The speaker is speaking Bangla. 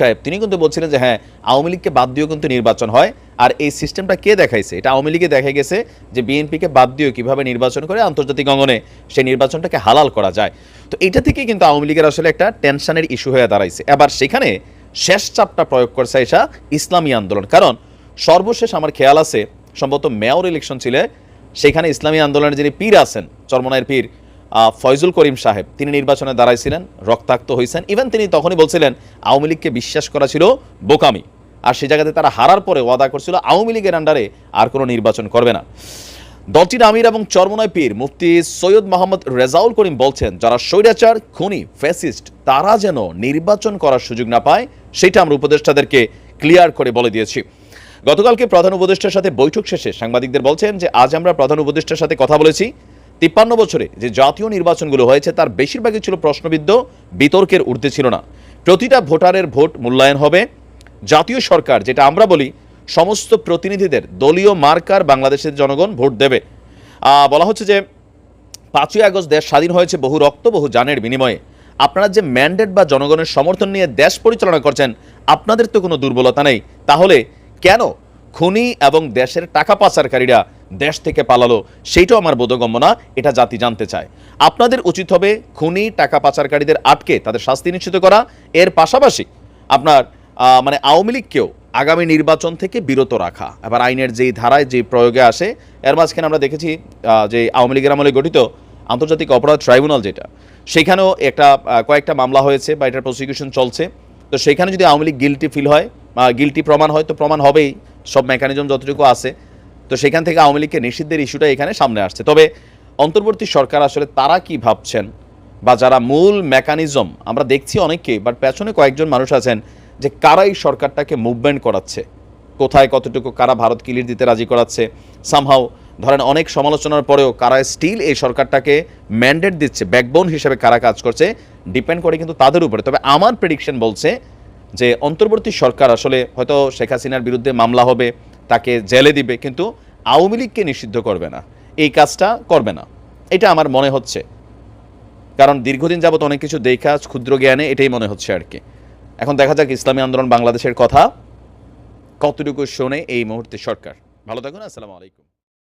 সাহেব, তিনি কিন্তু বলছিলেন যে হ্যাঁ আওয়ামী লীগকে বাদ দিয়েও কিন্তু নির্বাচন হয়। আর এই সিস্টেমটা কে দেখাইছে? এটা আওয়ামী লীগে দেখা গেছে যে, বিএনপিকে বাদ দিয়েও কীভাবে নির্বাচন করে আন্তর্জাতিক অঙ্গনে সেই নির্বাচনটাকে হালাল করা যায়। তো এটা থেকে কিন্তু আওয়ামী লীগের আসলে একটা টেনশনের ইস্যু হয়ে দাঁড়াইছে। এবার সেখানে শেষ চাপটা প্রয়োগ করছে এসা ইসলামী আন্দোলন। কারণ সর্বশেষ আমার খেয়াল আছে, সম্ভবত মেয়র ইলেকশন ছিল, সেখানে ইসলামী আন্দোলনের যিনি পীর আছেন চরমনায়ের পীর ফয়জুল করিম সাহেব, তিনি নির্বাচনে দাঁড়াইছিলেন, রক্তাক্ত হয়েছেন ইভেন তিনি তখনই বলছিলেন, আওয়ামী লীগকে বিশ্বাস করা ছিল বোকামি। আর সেই জায়গাতে তারা হারার পরে ওয়াদা করছিল, আওয়ামী লীগের আন্ডারে আর কোনো নির্বাচন করবে না। দলটির আমির এবং চরমনায় পীর, মুফতি সৈয়দ মোহাম্মদ রেজাউল করিম বলছেন, যারা স্বৈরাচার, খুনি ফ্যাসিস্ট তারা যেন নির্বাচন করার সুযোগ না পায়, সেটা আমরা উপদেষ্টাদেরকে ক্লিয়ার করে বলে দিয়েছি। গতকালকে প্রধান উপদেষ্টার সাথে বৈঠক শেষে সাংবাদিকদের বলছেন যে, আজ আমরা প্রধান উপদেষ্টার সাথে কথা বলেছি। তিপ্পান্ন বছরে যে জাতীয় নির্বাচনগুলো হয়েছে, তার বেশিরভাগই ছিল প্রশ্নবিদ্ধ, বিতর্কের ঊর্ধ্বে ছিল না। প্রতিটা ভোটারের ভোট মূল্যায়ন হবে। জাতীয় সরকার, যেটা আমরা বলি, সমস্ত প্রতিনিধিদের দলীয় মার্কার বাংলাদেশের জনগণ ভোট দেবে। বলা হচ্ছে যে পাঁচই আগস্ট দেশ স্বাধীন হয়েছে বহু রক্ত, বহু জানের বিনিময়ে। আপনারা যে ম্যান্ডেট বা জনগণের সমর্থন নিয়ে দেশ পরিচালনা করছেন, আপনাদের তো কোনো দুর্বলতা নেই। তাহলে কেন খুনি এবং দেশের টাকা পাচারকারীরা দেশ থেকে পালালো, সেইটাও আমার বোধগম্য না, এটা জাতি জানতে চায়। আপনাদের উচিত হবে খুনি, টাকা পাচারকারীদের আটকে তাদের শাস্তি নিশ্চিত করা। এর পাশাপাশি আপনার মানে আওয়ামী লীগকেও আগামী নির্বাচন থেকে বিরত রাখা। এবার আইনের যেই ধারায় যে প্রয়োগে আসে, এর মাঝখানে আমরা দেখেছি যে আওয়ামী লীগের আমলে গঠিত আন্তর্জাতিক অপরাধ ট্রাইব্যুনাল যেটা, সেখানেও একটা কয়েকটা মামলা হয়েছে বা এটার প্রসিকিউশন চলছে। তো সেখানে যদি আওয়ামী লীগ গিলটি ফিল হয় গিলটি প্রমাণ হয়, তো প্রমাণ হবেই। সব মেকানিজম যতটুকু আছে। তো সেখান থেকে আওয়ামী লীগকে নিষিদ্ধের ইস্যুটা এখানে সামনে আসছে। তবে অন্তর্বর্তী সরকার আসলে তারা কি ভাবছেন বা যারা মূল মেকানিজম আমরা দেখছি অনেককে বাট পেছনে কয়েকজন মানুষ আছেন যে কারা এই সরকারটাকে মুভমেন্ট করাচ্ছে? কোথায় কতটুকু, কারা ভারত কিলির দিতে রাজি করাচ্ছে? সামহাও ধরেন অনেক সমালোচনার পরেও কারা স্টিল এই সরকারটাকে ম্যান্ডেট দিচ্ছে ব্যাকবোন হিসেবে কারা কাজ করছে ডিপেন্ড করে কিন্তু তাদের উপরে। তবে আমার প্রেডিকশন বলছে যে অন্তর্বর্তী সরকার আসলে হয়তো শেখ হাসিনার বিরুদ্ধে মামলা হবে তাকে জেলে দিবে, কিন্তু আওয়ামী লীগকে নিষিদ্ধ করবে না। এই কাজটা করবে না। এটা আমার মনে হচ্ছে। কারণ দীর্ঘদিন যাবত অনেক কিছু দেখা, ক্ষুদ্র জ্ঞানে এটাই মনে হচ্ছে আর কি। এখন দেখা যাক ইসলামী আন্দোলন বাংলাদেশের কথা কতটুকু শোনে এই মুহূর্তে সরকার। ভালো থাকুন, আসসালামু আলাইকুম।